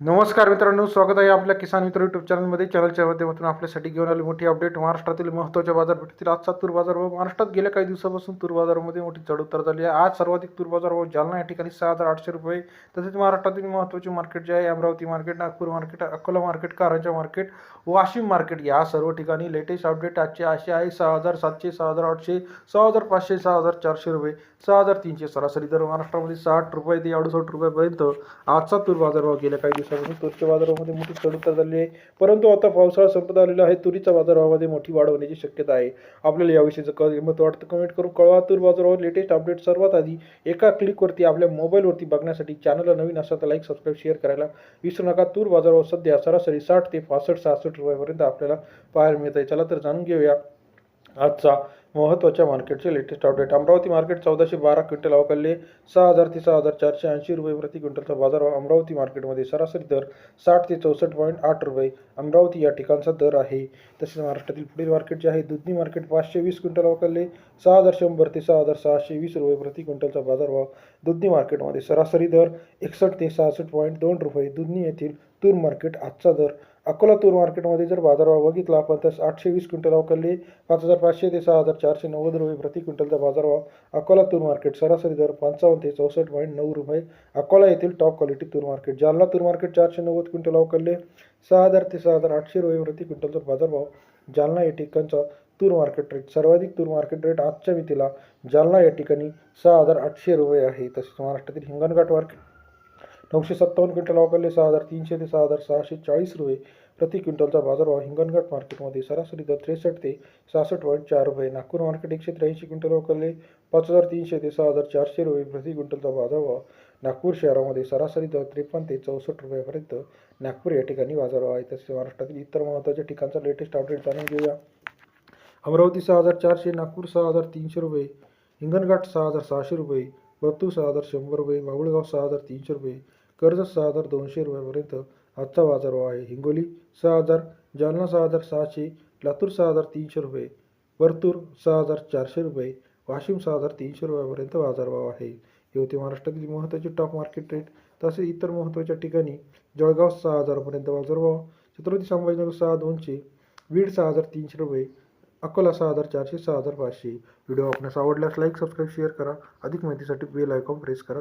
नमस्कार मित्रांनो स्वागत आहे आपल्या किसान मित्र युट्यूब चॅनलमध्ये चॅनलच्या माध्यमातून आपल्यासाठी घेऊन आली मोठी अपडेट महाराष्ट्रातील महत्त्वाच्या बाजारपेठेतील आजचा तूर बाजार भाव महाराष्ट्रात गेल्या काही दिवसापासून तूर बाजारामध्ये मोठी चढउतार झाली आहे. आज सर्वाधिक तूर बाजार भाव जालना या ठिकाणी सहा हजार आठशे रुपये तसेच महाराष्ट्रातील महत्त्वाचे मार्केट जे आहे Amravati market Nagpur market Akola market Karanja market Washim market या सर्व ठिकाणी लेटेस्ट अपडेट आजचे असे आहे. सहा हजार सातशे सहा हजार आठशे सहा हजार पाचशे सहा हजार चारशे रुपये सहा हजार तीनशे सरासरी. दर महाराष्ट्रामध्ये साठ रुपये ते अडुसष्ट रुपयापर्यंत आजचा तूर बाजारभाव गेल्या काही दिवसापासून तुरीच्या बाजारामध्ये मोठी चढउतार झाली आहे. परंतु आता पावसाळा संपत आलेला आहे. तुरीच्या बाजारामध्ये मोठी वाढ होण्याची शक्यता आहे. आपल्याला याविषयीचं क मत वाटतं कमेंट करून कळवा. तूर बाजारावर लेटेस्ट अपडेट सर्वात आधी एका क्लिकवरती आपल्या मोबाईलवरती बघण्यासाठी चॅनलला नवीन असा तर लाईक सबस्क्राईब शेअर करायला विसरू नका. तूर बाजारावर सध्या सरासरी साठ ते पासष्ट सहासष्ट रुपयापर्यंत आपल्याला पाहायला मिळत आहे चला तर जाणून घेऊया आजचा महत्त्वाच्या मार्केटचे लेटेस्ट अपडेट अमरावती मार्केट चौदाशे बारा क्विंटल अवकालले सहा हजार ते सहा हजार चारशे ऐंशी रुपये प्रति क्विंटलचा बाजार अमरावती मार्केटमध्ये सरासरी दर साठ ते चौसष्ट पॉईंट आठ रुपये. अमरावती या ठिकाणचा दर आहे. तसेच महाराष्ट्रातील पुढील मार्केट जे आहे दुधनी मार्केट पाचशे वीस क्विंटल अवकालले सहा हजार शंभर ते सहा हजार सहाशे वीस रुपये प्रति क्विंटलचा बाजारभाव दुधनी मार्केटमध्ये सरासरी दर एकसष्ट ते सहासष्ट पॉईंट दोन रुपये. दुधनी येथील तूर मार्केट आजचा दर. अकोला तूर मार्केटमध्ये जर बाजारभाव बघितला आपण तर आठशे वीस क्विंटल अवकालले पाच हजार पाचशे ते सहा हजार चारशे नव्वद रुपये प्रति क्विंटलचा बाजारभाव अकोला तूर मार्केट सरासरी दर पंचावन्न ते चौसष्ट पॉईंट नऊ रुपये. अकोला येथील टॉप क्वालिटी तूर मार्केट जालना तूर मार्केट चारशे नव्वद क्विंटल अवकालले सहा हजार ते सहा हजार आठशे रुपये प्रति क्विंटलचा बाजारभाव जालना या ठिकाणचा तूर मार्केट रेट सर्वाधिक तूर मार्केट रेट आजच्या मितीला जालना या ठिकाणी सहा हजार आठशे रुपये आहे. तसेच महाराष्ट्रातील हिंगणघाट मार्केट नऊशे सत्तावन्न क्विंटल अवकालले सहा हजार तीनशे ते सहा हजार सहाशे चाळीस रुपये प्रति क्विंटलचा बाजारभाव हिंगणघाट मार्केटमध्ये सरासरी दर त्रेसष्ट ते सहासष्ट पॉईंट चार रुपये. नागपूर मार्केट एकशे त्र्याऐंशी क्विंटल अवकालले पाच हजार तीनशे ते सहा हजार चारशे रुपये प्रति क्विंटलचा बाजारभाव नागपूर शहरामध्ये सरासरी दर त्रेपन्न ते चौसष्ट रुपयापर्यंत नागपूर या ठिकाणी बाजारभाव आहे. तसेच महाराष्ट्रातील इतर महत्त्वाच्या ठिकाणचा लेटेस्ट अपडेट जाणून घेऊया. अमरावती सहा हजार चारशे नागपूर सहा हजार तीनशे रुपये हिंगणघाट सहा हजार सहाशे रुपये बत्तूर सहा हजार शंभर रुपये बाबुळगाव सहा हजार तीनशे रुपये कर्ज सहा हजार दोनशे रुपयापर्यंत आजचा बाजारभाव आहे. हिंगोली सहा हजार जालना सहा हजार सहाशे लातूर सहा हजार तीनशे रुपये वर्तूर सहा हजार चारशे रुपये वाशिम सहा हजार तीनशे रुपयापर्यंत बाजारभाव आहे. हे होते महाराष्ट्रातील महत्त्वाचे टॉप मार्केट रेट तसेच इतर महत्त्वाच्या ठिकाणी जळगाव सहा हजारपर्यंत बाजारभाव छत्रपती संभाजीनगर सहा दोनशे बीड सहा हजार तीनशे रुपये अकोला सहा हजार चारशे सहा हजार पाचशे. व्हिडिओ आपणास आवडल्यास लाईक सबस्क्राईब शेअर करा. अधिक माहितीसाठी बेल आयकॉन प्रेस करा.